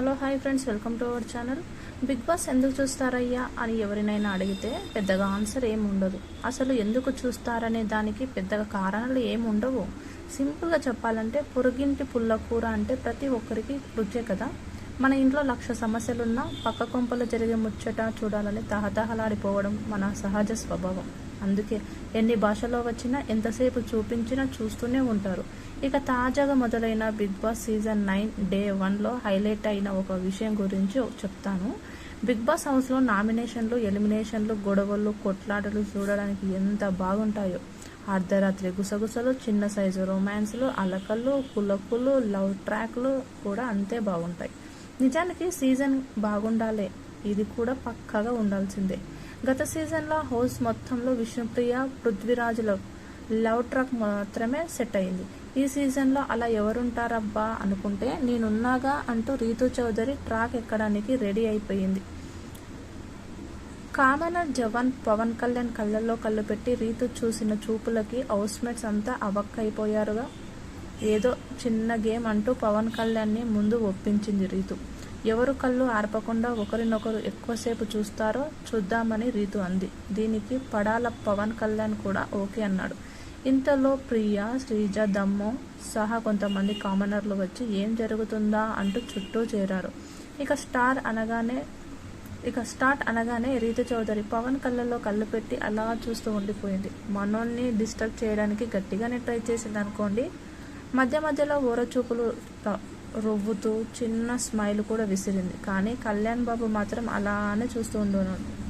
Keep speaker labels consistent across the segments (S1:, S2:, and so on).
S1: Hello hi friends welcome to our channel. Bigg Boss ఎందుకు చూస్తారయ్యా అని ఎవరినైనా అడిగితే పెద్దగా ఆన్సర్ ఏమి ఉండదు అసలు ఎందుకు చూస్తారనే దానికి పెద్దగా కారణాలు ఏమి ఉండవు సింపుల్గా చెప్పాలంటే పొరుగింటి పుల్ల కూర అంటే ప్రతి ఒక్కరికి రుచే కదా. మన ఇంట్లో లక్ష సమస్యలున్నా పక్క కొంపలు జరిగే ముచ్చట చూడాలని తహతహలాడిపోవడం మన సహజ స్వభావం. అందుకే ఎన్ని భాషలో వచ్చినా ఎంతసేపు చూపించినా చూస్తూనే ఉంటారు. ఇక తాజాగా మొదలైన Bigg Boss season nine day వన్లో హైలైట్ అయిన ఒక విషయం గురించి చెప్తాను. బిగ్ బాస్ హౌస్లో నామినేషన్లు ఎలిమినేషన్లు గొడవలు కొట్లాటలు చూడడానికి ఎంత బాగుంటాయో. అర్ధరాత్రి గుసగుసలు చిన్న సైజు రొమాన్స్లు అలకలు కులకులు లవ్ ట్రాక్లు కూడా అంతే బాగుంటాయి. నిజానికి సీజన్ బాగుండాలే. ఇది కూడా పక్కాగా ఉండాల్సిందే. గత సీజన్లో హౌస్ మొత్తంలో విష్ణుప్రియ పృథ్వీరాజుల లవ్ ట్రాక్ మాత్రమే సెట్ అయింది. ఈ సీజన్లో అలా ఎవరుంటారబ్బా అనుకుంటే నేనున్నాగా అంటూ రీతు చౌదరి ట్రాక్ ఎక్కడానికి రెడీ అయిపోయింది. కామనర్ జవాన్ పవన్ కళ్యాణ్ కళ్ళల్లో కళ్ళు పెట్టి రీతు చూసిన చూపులకి హౌస్మేట్స్ అంతా అవక్కైపోయారుగా. ఏదో చిన్న గేమ్ అంటూ పవన్ కళ్యాణ్ని ముందు ఒప్పించింది రీతు. ఎవరు కళ్ళు ఆర్పకుండా ఒకరినొకరు ఎక్కువసేపు చూస్తారో చూద్దామని రీతు అంది. దీనికి పడాల పవన్ కళ్యాణ్ కూడా ఓకే అన్నాడు. ఇంతలో ప్రియ శ్రీజ దమ్ము సహా కొంతమంది కామనర్లు వచ్చి ఏం జరుగుతుందా అంటూ చుట్టూ చేరారు. ఇక స్టార్ అనగానే ఇక స్టార్ట్ అనగానే రీతు చౌదరి పవన్ కళ్ళల్లో కళ్ళు పెట్టి అలా చూస్తూ ఉండిపోయింది. మనోల్ని డిస్టర్బ్ చేయడానికి గట్టిగానే ట్రై చేసింది అనుకోండి మధ్య మధ్యలో ఊరచూపులు రువ్వుతూ చిన్న స్మైల్ కూడా విసిరింది. కానీ కళ్యాణ్ బాబు మాత్రం అలానే చూస్తూ ఉండున్నాడు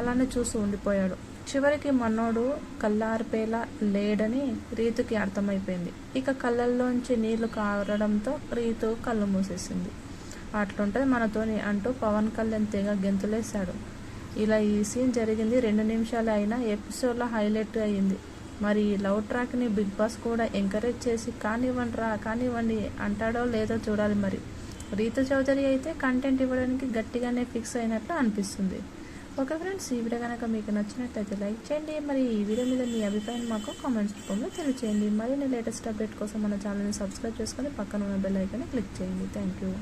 S1: అలానే చూస్తూ ఉండిపోయాడు. చివరికి మనోడు కళ్ళారిపేలా లేడని రీతుకి అర్థమైపోయింది. ఇక కళ్ళల్లోంచి నీళ్ళు కారడంతో రీతు కళ్ళు మూసేసింది. అట్లుంటుంది మనతోని అంటూ పవన్ కళ్యాణ్ తెగ గెంతులేశాడు. ఇలా ఈ సీన్ జరిగింది రెండు నిమిషాలు అయినా ఎపిసోడ్లో హైలైట్ అయ్యింది. మరి లవ్ ట్రాక్ని బిగ్ బాస్ కూడా ఎంకరేజ్ చేసి కానివ్వండి రా కానివ్వండి అంటాడో లేదో చూడాలి మరి. రీతు చౌదరి అయితే కంటెంట్ ఇవ్వడానికి గట్టిగానే ఫిక్స్ అయినట్లు అనిపిస్తుంది. ఓకే ఫ్రెండ్స్ ఈ వీడియో కనుక మీకు నచ్చినట్లయితే లైక్ చేయండి. మరి ఈ వీడియో మీద మీ అభిప్రాయం మాకు కామెంట్స్ రూపంలో తెలియచేయండి. మరిన్ని లేటెస్ట్ అప్డేట్ కోసం మన ఛానల్ని సబ్స్క్రైబ్ చేసుకొని పక్కన ఉన్న బెల్ ఐకాన్ని క్లిక్ చేయండి. Thank you